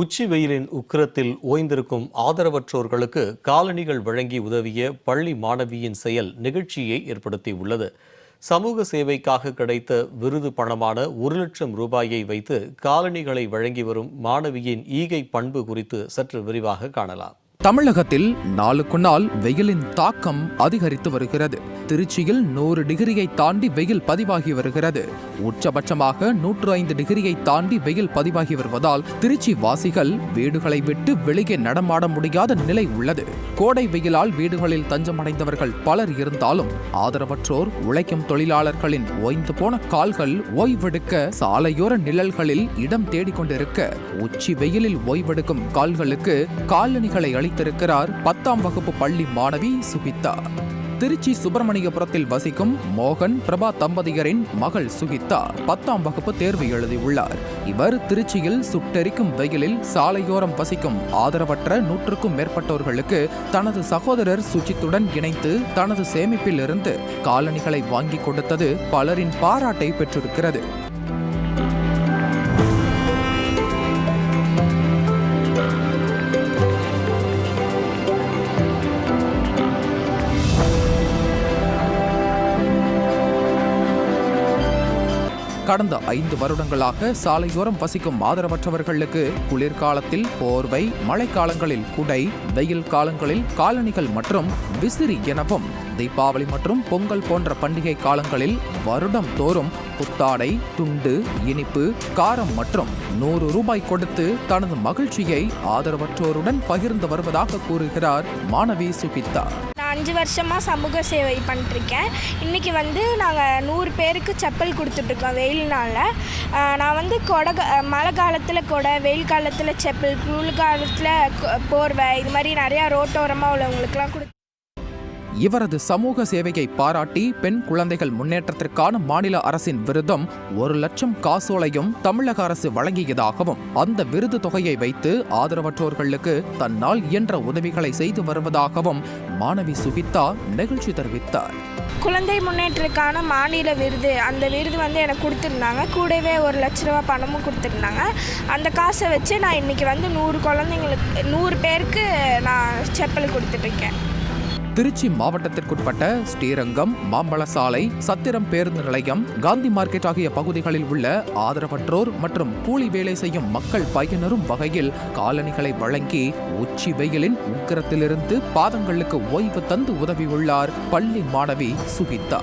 உச்சி வெயிலின் உக்கிரத்தில் ஓய்ந்திருக்கும் ஆதரவற்றோர்களுக்கு காலணிகள் வழங்கி உதவிய பள்ளி மாணவியின் செயல் நிகழ்ச்சியை ஏற்படுத்தியுள்ளது. சமூக சேவைக்காக கிடைத்த விருது பணமான ஒரு லட்சம் ரூபாயை வைத்து காலணிகளை வழங்கி வரும் மாணவியின் ஈகை பண்பு குறித்து சற்று விரிவாக காணலாம். தமிழகத்தில் நாளுக்கு நாள் வெயிலின் தாக்கம் அதிகரித்து வருகிறது. திருச்சியில் நூறு டிகிரியை தாண்டி வெயில் பதிவாகி வருகிறது. உச்சபட்சமாக நூற்று ஐந்து டிகிரியை தாண்டி வெயில் பதிவாகி வருவதால் திருச்சி வாசிகள் வீடுகளை விட்டு வெளியே நடமாட முடியாத நிலை உள்ளது. கோடை வெயிலால் வீடுகளில் தஞ்சமடைந்தவர்கள் பலர் இருந்தாலும் ஆதரவற்றோர் உழைக்கும் தொழிலாளர்களின் ஓய்ந்து போன கால்கள் ஓய்வெடுக்க சாலையோர நிழல்களில் இடம் தேடிக்கொண்டிருக்க. உச்சி வெயிலில் ஓய்வெடுக்கும் கால்களுக்கு காலணிகளை அளித்திருக்கிறார் பத்தாம் வகுப்பு பள்ளி மாணவி சுகிதா. திருச்சி சுப்பிரமணியபுரத்தில் வசிக்கும் மோகன் பிரபா தம்பதியரின் மகள் சுகிதா பத்தாம் வகுப்பு தேர்வு எழுதியுள்ளார். இவர் திருச்சியில் சுட்டெரிக்கும் வெயிலில் சாலையோரம் வசிக்கும் ஆதரவற்ற நூற்றுக்கும் மேற்பட்டோர்களுக்கு தனது சகோதரர் சுஜித்துடன் இணைத்து தனது சேமிப்பில் இருந்து காலணிகளை வாங்கி கொடுத்தது பலரின் பாராட்டை பெற்றிருக்கிறது. கடந்த ஐந்து வருடங்களாக சாலையோரம் வசிக்கும் ஆதரவற்றவர்களுக்கு குளிர்காலத்தில் போர்வை மழைக்காலங்களில் குடை வெயில் காலங்களில் காலணிகள் மற்றும் விசிறி எனவும் தீபாவளி மற்றும் பொங்கல் போன்ற பண்டிகை காலங்களில் வருடம் தோறும் புத்தாடை துண்டு இனிப்பு காரம் மற்றும் நூறு ரூபாய் கொடுத்து தனது மகிழ்ச்சியை ஆதரவற்றோருடன் பகிர்ந்து வருவதாக கூறுகிறார் மாணவி சுகித்தா நான் அஞ்சு வருஷமாக சமூக சேவை பண்ணிட்டுருக்கேன் இன்றைக்கி வந்து நாங்கள் நூறு பேருக்கு செப்பல் கொடுத்துட்ருக்கோம் வெயில்னால். நான் வந்து கொடை மழை காலத்தில் கொடை வெயில் காலத்தில் செப்பல் குளிர் காலத்தில் போர்வை இது மாதிரி நிறையா ரோட்டோரமாக உள்ளவங்களுக்குலாம் கொடு இவரது சமூக சேவையை பாராட்டி பெண் குழந்தைகள் முன்னேற்றத்திற்கான மாநில அரசின் விருதும் ஒரு லட்சம் காசோலையும் தமிழக அரசு வழங்கியதாகவும் அந்த விருது தொகையை வைத்து ஆதரவற்றோர்களுக்கு தன்னால் இயன்ற உதவிகளை செய்து வருவதாகவும் மாணவி சுகிதா நெகிழ்ச்சி தெரிவித்தார். குழந்தை முன்னேற்றத்துக்கான மாநில விருது அந்த விருது வந்து எனக்கு கொடுத்துருந்தாங்க. கூடவே ஒரு லட்ச ரூபா பணமும் கொடுத்துருந்தாங்க. அந்த காசை வச்சு நான் இன்றைக்கி வந்து நூறு குழந்தைங்களுக்கு நூறு பேருக்கு நான் செப்பல் கொடுத்துட்ருக்கேன் திருச்சி மாவட்டத்திற்குட்பட்ட ஸ்ரீரங்கம் மாம்பழ சாலை சத்திரம் பேருந்து நிலையம் காந்தி மார்க்கெட் ஆகிய பகுதிகளில் உள்ள ஆதரவற்றோர் மற்றும் கூலி வேலை செய்யும் மக்கள் பயனரும் வகையில் காலணிகளை வழங்கி உச்சி வெயிலின் உக்கிரத்திலிருந்து பாதங்களுக்கு ஓய்வு தந்து உதவியுள்ளார் பள்ளி மாணவி சுகிதா.